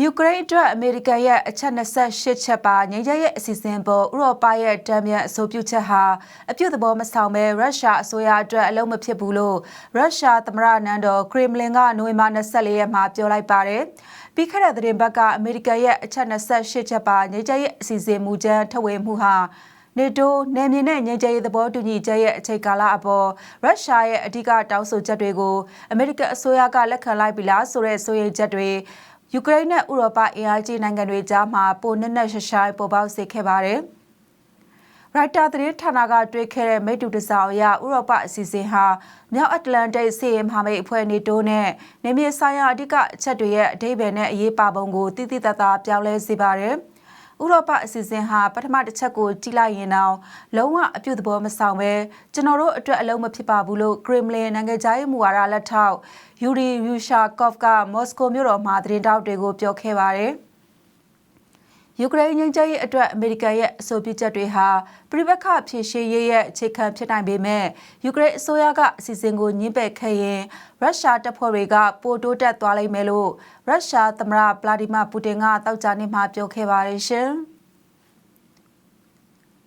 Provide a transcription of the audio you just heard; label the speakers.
Speaker 1: ယူကရိန်းအတွက်အမေရိကန်ရဲ့အချက်28ချက်ပါငြိမ်းချမ်းရေးအစီအစဉ်ပေါ်ဥရောပရဲ့တံမြန်အဆိုပြုချက်ဟာအပြုတ်သဘောမဆောင်ပဲရုရှားအစိုးရအတွက်အလုံးမဖြစ်ဘူးလို့ရုရှားသမ္မတနန်းတော်ခရမလင်ကနိုဝင်ဘာ24ရက်မှာပြောလိုက်ပါတယ်။ပြီးခဲ့တဲ့သတင်းပတ်ကအမေရိကန်ရဲ့အချက်28ချက်ပါငြိမ်းချမ်းရေးအစီအစဉ်မူကြမ်းထုတ်ဝေမှုဟာနေတိုနယ်မြေနဲ့ငြိမ်းချမ်းရေးသဘောတူညီချက်ရဲ့အချိန်ကာလအပေါ်ရုရှားရဲ့အဓိကတောင်းဆိုချက်တွေကိုအမေရိကန်အစိုးရကလက်ခံလိုက်ပြီလားဆိုတဲ့ဆိုရင်ချက်တွေ ယူကရိန်းနဲ့ဥရောပအင်အားကြီးနိုင်ငံတွေကြားမှာပိုနက်နက်ရှရှိုင်းပေါ်ပေါက်စေခဲ့ပါတယ်။ရိုက်တာသတင်းဌာနကတွေ့ခဲ့တဲ့မိတူတစောင်အရဥရောပအစီအစဉ်ဟာမြောက်အတ္တလန်တိတ်စီရင်မဟာမိတ်အဖွဲ့နေတိုးနဲ့နေမြေဆိုင်ရာအဓိကအချက်တွေရဲ့အဓိပ္ပာယ်နဲ့အရေးပါပုံကိုတိတိတသားပြောင်းလဲစေပါတယ်။ ဥရောပအစီအစဉ်ဟာပထမတစ်ချက်ကိုကြည့်လိုက်ရင်တော့လုံးဝအပြုတ်သဘောမဆောင်ပဲကျွန်တော်တို့အတွက်အလုံးမဖြစ်ပါဘူးလို့ဂရမ်လင်နိုင်ငံသားရေးမူဝါဒလက်ထောက်ယူရီယူရှာကော့ဖ်ကမော်စကိုမြို့တော်မှာသတင်းတောက်တွေကိုပြောခဲ့ပါတယ် ယူကရိန်းငြိမ်းချမ်းရေးအတွက်အမေရိကန်ရဲ့အဆိုပြုချက်တွေဟာပြည်ပခဖြည့်ရှင်းရေးရဲ့အခြေခံဖြစ်နိုင်ပေမဲ့ယူကရိန်းအစိုးရကအစီအစဉ်ကိုညှင်းပယ်ခဲ့ရင်ရုရှားတပ်ဖွဲ့တွေကပိုတိုးတက်သွားလိမ့်မယ်လို့ရုရှားသမ္မတဗလာဒီမာပူတင်ကတောက်ကြနေမှပြောခဲ့ပါတယ်ရှင်။